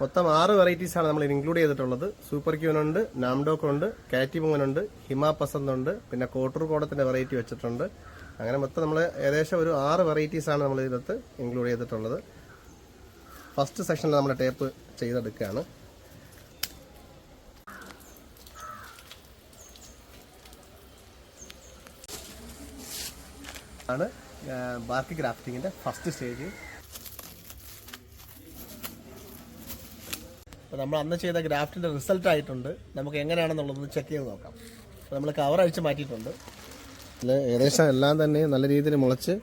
മൊത്തം ആറ് വെറൈറ്റീസ് ആണ് നമ്മൾ ഇൻക്ലൂഡ് ചെയ്തിട്ടുള്ളത്. സൂപ്പർ ക്യൂനുണ്ട് നാംഡോക്ക് ഉണ്ട് കാറ്റിമോൻ ഉണ്ട് ഹിമാ പസന്ത് ഉണ്ട് പിന്നെ കോട്ടൂർ കോടത്തിന്റെ വെറൈറ്റി വെച്ചിട്ടുണ്ട്. അങ്ങനെ മൊത്തം നമ്മൾ ഏകദേശം ഒരു ആറ് വെറൈറ്റീസ് ആണ് നമ്മൾ ഇതിനകത്ത് ഇൻക്ലൂഡ് ചെയ്തിട്ടുള്ളത്. ഫസ്റ്റ് സെക്ഷനിൽ നമ്മൾ ടേപ്പ് ചെയ്തെടുക്കുകയാണ്. ആണ് ബാർക്ക് ഗ്രാഫ്റ്റിങ്ങിന്റെ ഫസ്റ്റ് സ്റ്റേജ് അപ്പോൾ നമ്മൾ അന്ന് ചെയ്ത ഗ്രാഫ്റ്റിന്റെ റിസൾട്ട് ആയിട്ടുണ്ട്. നമുക്ക് എങ്ങനെയാണെന്നുള്ളത് ചെക്ക് ചെയ്ത് നോക്കാം. അപ്പോൾ നമ്മൾ കവർ അഴിച്ച് മാറ്റിയിട്ടുണ്ട്. ഇതിൽ ഏകദേശം എല്ലാം തന്നെ നല്ല രീതിയിൽ മുളച്ച്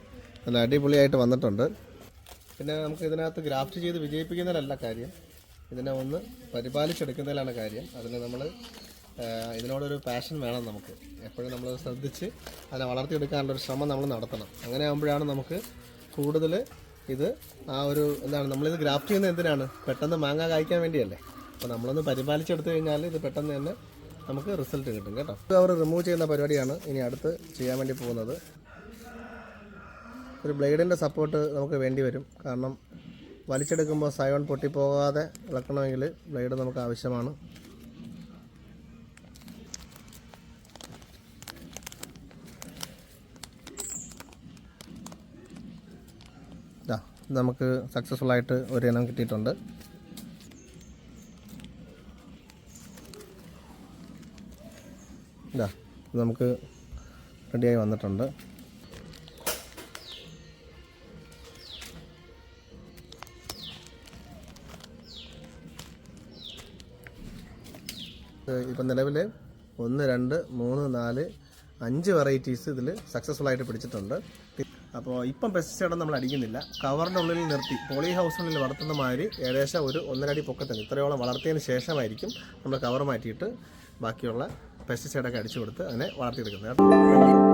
നല്ല അടിപൊളിയായിട്ട് വന്നിട്ടുണ്ട്. പിന്നെ നമുക്ക് ഇതിനകത്ത് ഗ്രാഫ്റ്റ് ചെയ്ത് വിജയിപ്പിക്കുന്നതിലല്ല കാര്യം. ഇതിനെ ഒന്ന് പരിപാലിച്ചെടുക്കുന്നതിലാണ് കാര്യം. അതിന് നമ്മൾ ഇതിനോടൊരു പാഷൻ വേണം നമുക്ക്. എപ്പോഴും നമ്മൾ ശ്രദ്ധിച്ച് അതിനെ വളർത്തിയെടുക്കാനുള്ള ഒരു ശ്രമം നമ്മൾ നടത്തണം. അങ്ങനെ ആകുമ്പോഴാണ് നമുക്ക് കൂടുതൽ ഇത് ആ ഒരു എന്താണ് നമ്മളിത് ഗ്രാഫ്റ്റ് ചെയ്യുന്നത് എന്തിനാണ്? പെട്ടെന്ന് മാങ്ങ കായ്ക്കാൻ വേണ്ടിയല്ലേ. അപ്പോൾ നമ്മളൊന്ന് പരിപാലിച്ചെടുത്തു കഴിഞ്ഞാൽ ഇത് പെട്ടെന്ന് തന്നെ നമുക്ക് റിസൾട്ട് കിട്ടും കേട്ടോ. അവർ റിമൂവ് ചെയ്യുന്ന പരിപാടിയാണ്. ഇനി അടുത്ത് ചെയ്യാൻ വേണ്ടി പോകുന്നത്. ഒരു ബ്ലേഡിന്റെ സപ്പോർട്ട് നമുക്ക് വേണ്ടി വരും. കാരണം വലിച്ചെടുക്കുമ്പോൾ സയോൺ പൊട്ടിപ്പോകാതെ ഇളക്കണമെങ്കിൽ ബ്ലേഡ് നമുക്ക് ആവശ്യമാണ് ഇതാ ഇത് നമുക്ക് സക്സസ്ഫുൾ ആയിട്ട് ഒരു ഇനം കിട്ടിയിട്ടുണ്ട്. ഇത് നമുക്ക് റെഡിയായി വന്നിട്ടുണ്ട്. ഇപ്പം നിലവിൽ ഒന്ന് രണ്ട് മൂന്ന് നാല് അഞ്ച് വെറൈറ്റീസ് ഇതിൽ സക്സസ്ഫുൾ ആയിട്ട് പിടിച്ചിട്ടുണ്ട്. അപ്പോൾ ഇപ്പം പെസ്റ്റിസൈഡ് നമ്മൾ അടിക്കുന്നില്ല. കവറിന്റെ ഉള്ളിൽ നിർത്തി പോളി ഹൗസിനുള്ളിൽ വളർത്തുന്ന മാതിരി ഏകദേശം ഒരു ഒന്നരടി പൊക്കത്തിന് ഇത്രയോളം വളർത്തിയതിന് ശേഷമായിരിക്കും നമ്മൾ കവർ മാറ്റിയിട്ട് ബാക്കിയുള്ള പെസ്റ്റിസൈഡൊക്കെ അടിച്ചു കൊടുത്ത് അതിനെ വളർത്തിയെടുക്കുന്നത്.